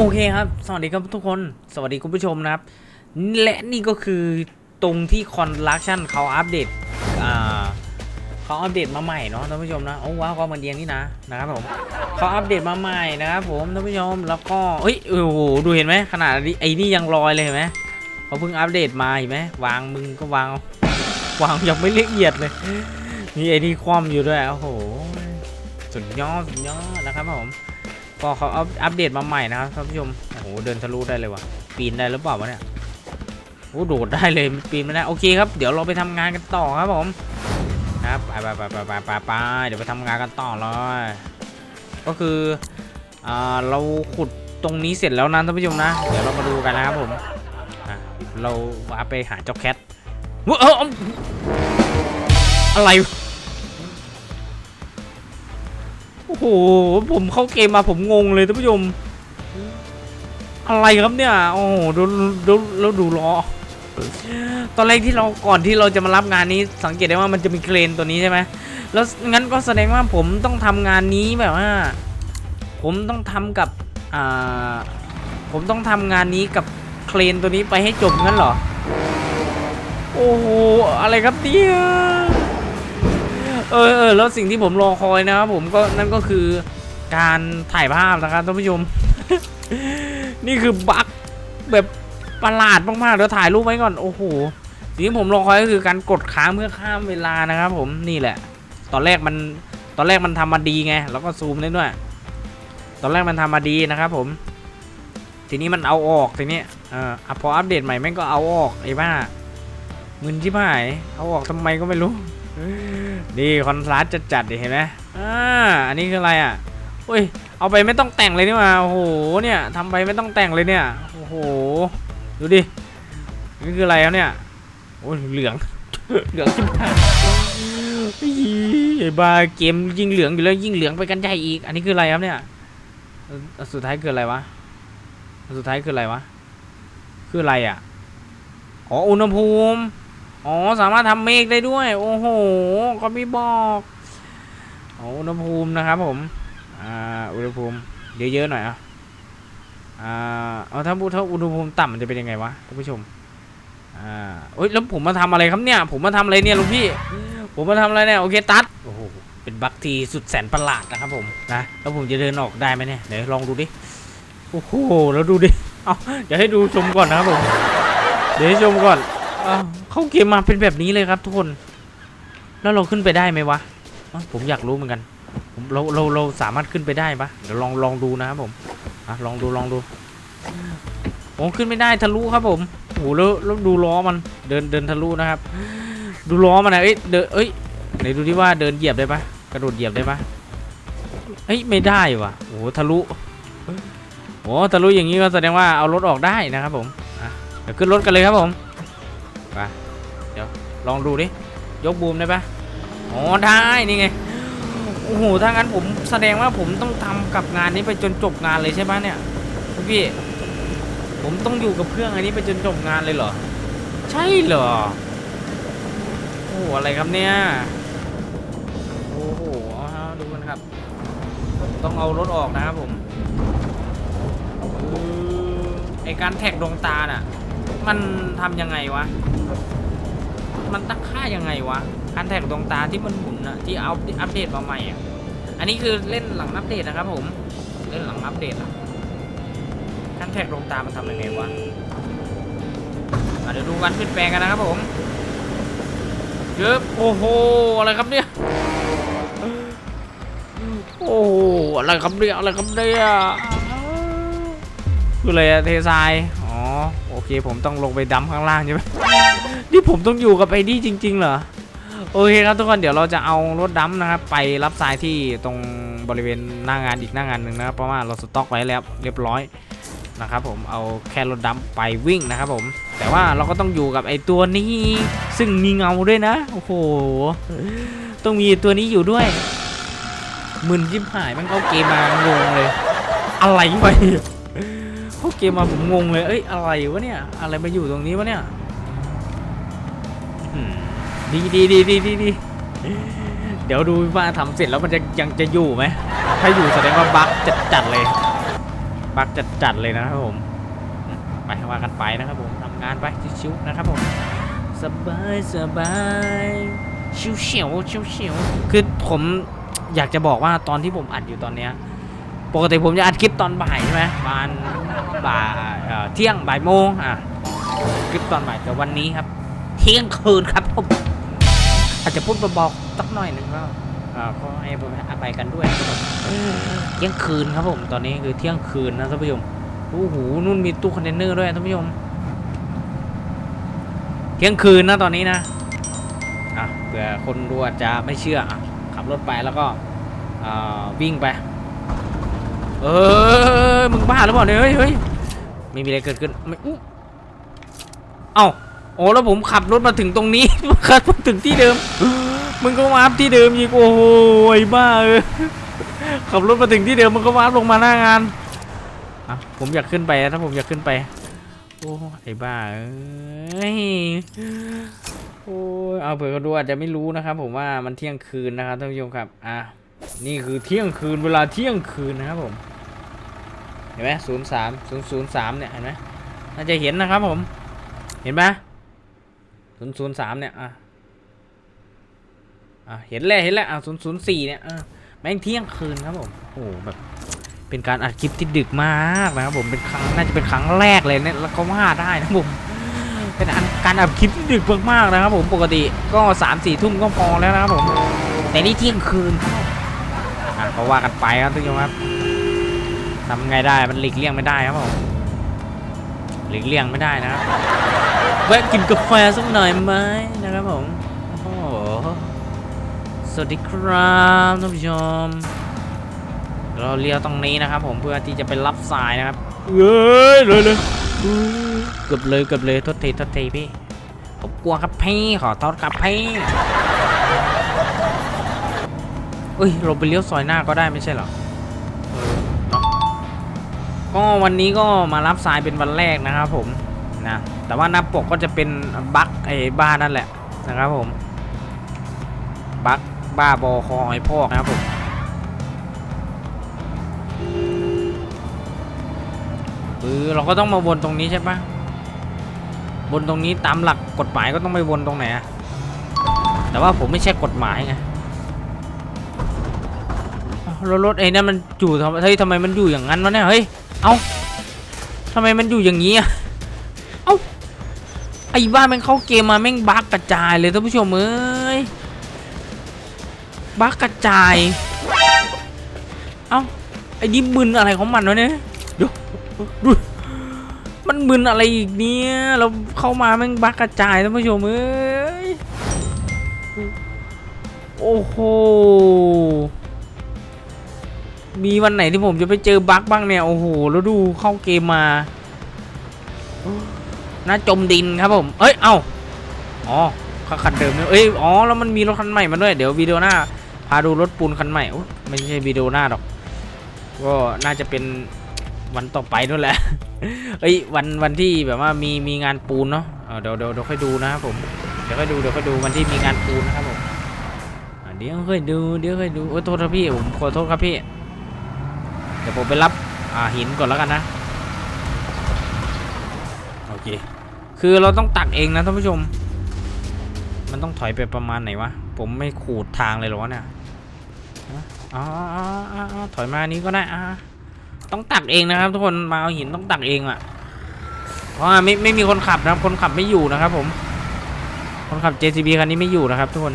โอเคครับ สวัสดีครับทุกคน สวัสดีคุณผู้ชมนะครับ และนี่ก็คือตรงที่คอนลักชันเขาอัปเดตอ่าเขาอัปเดตมาใหม่เนาะท่านผู้ชมนะ โอ้ว้าวความมันเดียงนี่นะนะครับผมเขาอัปเดตมาใหม่นะครับผมท่านผู้ชม แล้วก็เฮ้ย โอ้โห ดูเห็นไหมขนาดไอ้นี่ยังลอยเลยเห็นไหมเขาเพิ่งอัปเดตมาเห็นไหมวางมึงก็วาง วางยังไม่ละเอียดเลยมีไอ้นี่คว่ำอยู่ด้วย โอ้โห สุดยอด สุดยอดนะครับผม ก็เขาอัปอัปเดตมาใหม่นะครับท่านผู้ชมโอ้โหเดินทะลุได้เลยวะปีนได้หรือเปล่าวะเนี่ยโอ้โดดได้เลยปีนไม่ได้โอเคครับเดี๋ยวเราไปทำงานกันต่อครับผมครับไปไปไปไปไปไปไปเดี๋ยวไปทำงานกันต่อเลยก็คืออ่าเราขุดตรงนี้เสร็จแล้วนะท่านผู้ชมนะ เดี๋ยวเรามาดูกันนะครับผมเราไปหาเจ้าแคทว้าอะไร โอ้โหผมเข้าเกมมาผมงงเลยท่านผู้ชม อะไรครับเนี่ย โอ้โหดูดูแล้วดูล้อตอนแรกที่เราก่อนที่เราจะมารับงานนี้ สังเกตได้ว่ามันจะมีเครนตัวนี้ใช่ไหมแล้วงั้นก็แสดงว่าผมต้องทำงานนี้แบบว่า ผมต้องทำกับอ่าผมต้องทำงานนี้กับเครนตัวนี้ไปให้จบงั้นเหรอ โอ้โหอะไรครับเนี่ย เออเออแล้วสิ่งที่ผมรอคอยนะครับผมก็นั่นก็คือการถ่ายภาพนะครับท่านผู้ชม นี่คือบั๊กแบบประหลาดมากๆเดี๋ยวถ่ายรูปไว้ก่อนโอ้โหสิ่งที่ผมรอคอยก็คือการกดค้างเพื่อข้ามเวลานะครับ ผมนี่แหละ ตอนแรกมันตอนแรกมันทำมาดีไง แล้วก็ซูมได้ด้วย ตอนแรกมันทำมาดีนะครับผม ทีนี้มันเอาออกทีนี้เอ่อพออัปเดตใหม่แม่งก็เอาออกไอ้บ้ามึนชิบหายเอาออกทำไมก็ไม่รู้ นี่คอนทราสต์จัดจัดๆดิเห็นไหมอ่าอันนี้คืออะไรอะเฮ้ยเอาไปไม่ต้องแต่งเลยนี่หว่าโอ้โหเนี่ยทำไปไม่ต้องแต่งเลยเนี่ยโอ้โหดูดินี่คืออะไรครับเนี่ยโอ้ยเหลืองเหลืองชิบหาไอ้บ้าเกมยิ่งเหลืองอยู่แล้วยิ่งเหลืองไปกันใหญ่อีก อันนี้คืออะไรครับเนี่ยสุดท้ายคืออะไรวะสุดท้ายคืออะไรวะคืออะไรอะอ๋ออุณหภูมิ อ๋อ สามารถทำเมฆได้ด้วย โอ้โห ก็ไม่บอกอ๋ออุณหภูมินะครับผม อ่า อุณหภูมิ เยอะๆหน่อยอะ อ่า เอาถ้าพูดถ้าอุณหภูมิต่ำมันจะเป็นยังไงวะท่านผู้ชม อ่าเอ้ย แล้วผมมาทำอะไรครับเนี่ย ผมมาทำอะไรเนี่ยลุงพี่ ผมมาทำอะไรเนี่ย โอเค ตัด โอ้โห เป็นบัคทีสุดแสนประหลาดนะครับผม นะ แล้วผมจะเดินออกได้ไหมเนี่ย เดี๋ยวลองดูดิ โอ้โห แล้วดูดิ เอาเดี๋ยวให้ดูชมก่อนนะครับผม เดี๋ยวให้ชมก่อน เข้าเกมมาเป็นแบบนี้เลยครับทุกคน แล้วเราขึ้นไปได้ไหมวะ ผมอยากรู้เหมือนกัน เราเราเราสามารถขึ้นไปได้ปะเดี๋ยวลองลองดูนะครับผมอะลองดูลองดูโอ้ขึ้นไม่ได้ทะลุครับผมโอ้โหแล้วแล้วดูล้อมันเดินเดินทะลุนะครับ ดูล้อมันนะเอ้ยเดินเอ้ยไหนดูที่ว่าเดินเหยียบได้ปะกระโดดเหยียบได้ปะเอ้ยไม่ได้ว่ะโอ้โหทะลุโอ้ทะลุอย่างนี้ก็แสดงว่าเอารถออกได้นะครับผมเดี๋ยวขึ้นรถกันเลยครับผม ลองดูดิ ยกบูมได้ปะอ๋อได้นี่ไง โอ้โห ถ้างั้นผมแสดงว่าผมต้องทำกับงานนี้ไปจนจบงานเลยใช่ไหมเนี่ยพี่ ผมต้องอยู่กับเครื่องอันนี้ไปจนจบงานเลยเหรอ ใช่เหรอ โอ้โหอะไรครับเนี่ย โอ้โหฮะดูกันครับ ต้องเอารถออกนะครับผมไอการแท็กดวงตาน่ะ มันทำยังไงวะ มันตั้งค่ายังไงวะการแท็กดวงตาที่มันหมุนอะที่เอาอัปเดตมาใหม่อะอันนี้คือเล่นหลังอัปเดตนะครับผม เล่นหลังอัปเดตอะการแท็กดวงตามันทำยังไงวะเดี๋ยวดูกันเปลี่ยนแปลงกันนะครับผมเยอะโอ้โหอะไรครับเนี่ยโอ้โหอะไรครับเนี่ยอะไรครับเนี่ยคืออะไรอะเททรายอ๋อโอเคผมต้องลงไปดำข้างล่างใช่ไหม นี่ผมต้องอยู่กับไอ้นี่จริง ๆ เหรอ โอเคครับทุกคนเดี๋ยวเราจะเอารถดัมนะครับ ไปรับทรายที่ตรงบริเวณหน้างานอีกหน้างานหนึ่งนะครับ เพราะว่าเราสต็อกไว้แล้วเรียบร้อยนะครับผมเอาแค่รถดัมไปวิ่งนะครับผม แต่ว่าเราก็ต้องอยู่กับไอ้ตัวนี้ ซึ่งมีเงาด้วยนะ โอ้โห ต้องมีตัวนี้อยู่ด้วยมึนยิบหายมันเข้าเกมมางงเลย อะไรวะเนี่ยเข้าเกมมาผมงงเลย เอ้ยอะไรวะเนี่ย อะไรมาอยู่ตรงนี้วะเนี่ย ดีดีดีดีดีดีเดี๋ยวดูว่าทำเสร็จแล้วมันจะยังจะอยู่ไหม ถ้าอยู่แสดงว่าบั๊กจัดจัดเลย บักจัดจัดเลยนะครับผม ไปว่ากันไปนะครับผมทำงานไปชิวๆนะครับผม สบายสบายชิวเฉียวชิวเฉียวคือผมอยากจะบอกว่าตอนที่ผมอัดอยู่ตอนเนี้ย ปกติผมจะอัดคลิปตอนบ่ายใช่ไหมประมาณบ่ายเอ่อเที่ยงบ่ายโมงอะคลิปตอนบ่ายแต่วันนี้ครับ เที่ยงคืนครับผมอาจจะพูดเบาๆสักหน่อยหนึ่งก็อ่าขอให้อภัยกันด้วยครับผมเที่ยงคืนครับผม ตอนนี้คือเที่ยงคืนนะท่านผู้ชมโอ้โหนู่นมีตู้คอนเทนเนอร์ด้วยท่านผู้ชมเที่ยงคืนนะตอนนี้นะอะเผื่อคนดูอาจจะไม่เชื่ออะขับรถไปแล้วก็อ่าวิ่งไป เออมึงบ้าหรือเปล่าเนี่ยเฮ้ยเฮ้ยไม่มีอะไรเกิดขึ้นไม่อุ๊เอ้า โอ้แล้วผมขับรถมาถึงตรงนี้ขับมาถึงที่เดิม มึงก็มาอัพที่เดิมอีกโอ้โหบ้าเออขับรถมาถึงที่เดิมมึงก็มาอัพลงมาหน้างานอะผมอยากขึ้นไปถ้าผมอยากขึ้นไป โอ้ไอ้บ้าเอ้ยโอ้เอาเผื่อเขาดูอาจจะไม่รู้นะครับ ผมว่ามันเที่ยงคืนนะครับท่านผู้ชมครับอะนี่คือเที่ยงคืนเวลาเที่ยงคืนนะครับผมเห็นไหมศูนย์สามศูนย์ศูนย์สามเนี่ยเห็นไหมน่าจะเห็นนะครับผม เห็นไหม ศูนย์ศูนย์สามเนี่ยอะอะเห็นแล้วเห็นแล้วอะศูนย์ศูนย์สี่เนี่ยอะแม่งเที่ยงคืนครับผมโอ้โหแบบเป็นการอัดคลิปที่ดึกมากนะครับผมเป็นครั้งน่าจะเป็นครั้งแรกเลยเนี่ยแล้วก็ว่าได้นะผมเป็นอันการอัดคลิปที่ดึกมากๆนะครับผมปกติก็สามสี่ทุ่มก็พอแล้วนะครับผม แต่นี่เที่ยงคืนอะก็ว่ากันไปครับทุกท่านครับทำไงได้มันหลีกเลี่ยงไม่ได้ครับผม หลีกเลี่ยงไม่ได้นะครับแวะกินกาแฟสักหน่อยไหมนะครับผมโอ้โหสวัสดีครับท่านผู้ชม เราเลี้ยวตรงนี้นะครับ ผมเพื่อที่จะไปรับสายนะครับเอ้ยเลยเลยเกือบเลยเกือบเลยทษทีทษทีพี่ผมกลัวครับพี่ขอโทษครับพี่เอ้ยเราไปเลี้ยวซอยหน้าก็ได้ไม่ใช่หรอ ก็วันนี้ก็มารับสายเป็นวันแรกนะครับผมนะแต่ว่าหน้าปกก็จะเป็นบั๊กไอ้บ้านนั่นแหละนะครับผมบั๊กบ้าบอคอไอ้พอกนะครับผมเออเราก็ต้องมาวนตรงนี้ใช่ปะวนตรงนี้ตามหลักกฎหมายก็ต้องไปวนตรงไหนอะแต่ว่าผมไม่ใช่กฎหมายไงอ้าวแล้วรถไอ้นั่นมันอยู่ทำเฮ้ยทำไมมันอยู่อย่างนั้นวะเนี่ยเฮ้ย เอ้าทำไมมันอยู่อย่างนี้อะเอ้าไอ้บ้าแม่งเข้าเกมมาแม่งบั๊กกระจายเลยท่านผู้ชมเอ้ยบั๊กกระจาย เอ้าไอ้นี่มึนอะไรของมันวะเนี่ยเดี๋ยวดูมันมึนอะไรอีกเนี่ยเราเข้ามาแม่งบั๊กกระจายท่านผู้ชมเอ้ยโอ้โห มีวันไหนที่ผมจะไปเจอบั๊กบ้างเนี่ย โอ้โห แล้วดูเข้าเกมมาน่าจมดินครับผม เอ้ย เอ้า อ๋อคันเดิมเนี่ยเอ้ย อ๋อ แล้วมันมีรถคันใหม่มาด้วย เดี๋ยววิดีโอหน้า พาดูรถปูนคันใหม่โอ๊ยไม่ใช่วิดีโอหน้าหรอก ก็น่าจะเป็นวันต่อไปนู่นแหละ เอ้ย วันวันที่แบบว่ามีมีงานปูนเนาะเดี๋ยวเดี๋ยวเดี๋ยวค่อยดูนะครับผม เดี๋ยวค่อยดู เดี๋ยวค่อยดูวันที่มีงานปูนนะครับผม เดี๋ยวค่อยดู เดี๋ยวค่อยดู โอ้ยโทษครับพี่ ผมขอโทษครับพี่ ดี๋ยวผมไปรับหินก่อนแล้วกันนะ โอเค คือเราต้องตักเองนะท่านผู้ชม มันต้องถอยไปประมาณไหนวะ ผมไม่ขูดทางเลยหรอเนี่ยอ๋อถอยมานี้ก็ได้อ่าต้องตักเองนะครับทุกคนมาเอาหินต้องตักเองอะ เพราะว่าไม่ไม่มีคนขับนะครับ คนขับไม่อยู่นะครับ ผม คนขับ JCB คันนี้ไม่อยู่นะครับ ทุกคน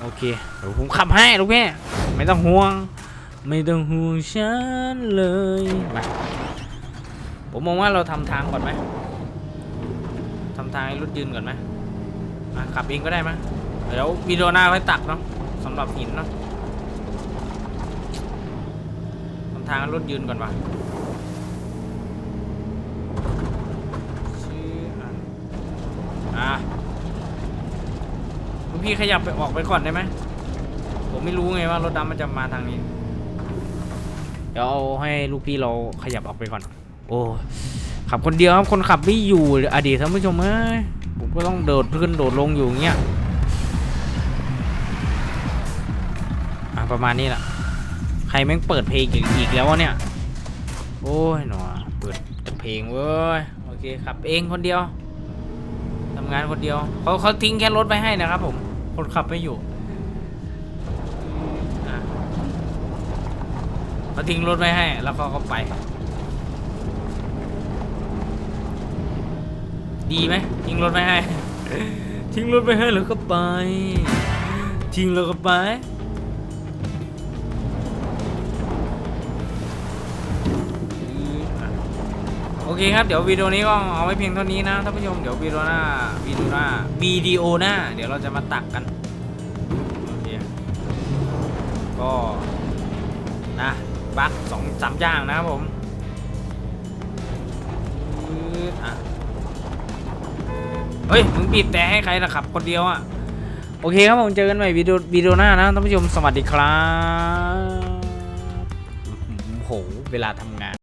โอเคเดี๋ยวผมขับให้ลูกแม่ไม่ต้องห่วง ไม่ต้องห่วงฉันเลยมาผมมองว่าเราทำทางก่อนไหมทำทางให้รถยืนก่อนไหมขับเองก็ได้ไหมเดี๋ยววิดีโอหน้าไว้ตักเนาะสำหรับหินเนาะทำทางให้รถยืนก่อนว่ะอะพี่ขยับไปออกไปก่อนได้ไหมผมไม่รู้ไงว่ารถดำมันจะมาทางนี้ เดี๋ยวเอาให้ลูกพี่เราขยับออกไปก่อน โอ้ขับคนเดียวครับคนขับไม่อยู่อดีตท่านผู้ชมเอ้ยผมก็ต้องโดดขึ้นโดดลงอยู่เงี้ยอะประมาณนี้แหละใครแม่งเปิดเพลงอีกอีกแล้ววะเนี่ย โอ้ยหนอเปิดเพลงเว้ยโอเคขับเองคนเดียวทำงานคนเดียวเขาเขาทิ้งแค่รถไปให้นะครับผมคนขับไม่อยู่ เขาทิ้งรถไว้ให้ แล้วเขาก็ไป ดีไหมทิ้งรถไว้ให้ ทิ้งรถไว้ให้แล้วก็ไป ทิ้งแล้วก็ไปโอเคครับ เดี๋ยววิดีโอนี้ก็เอาไว้เพียงเท่านี้นะท่านผู้ชม เดี๋ยววิดีโอหน้าวิดีโอหน้าวิดีโอหน้า เดี๋ยวเราจะมาตักกันโอเคก็นะ บักสองสามอย่างนะครับผมอืดอะเฮ้ย มึงบีบแต่ให้ใครล่ะครับ คนเดียวอะ โอเคครับผมเจอกันใหม่วิดีโอวิดีโอหน้านะท่านผู้ชมสวัสดีครับโอ้โห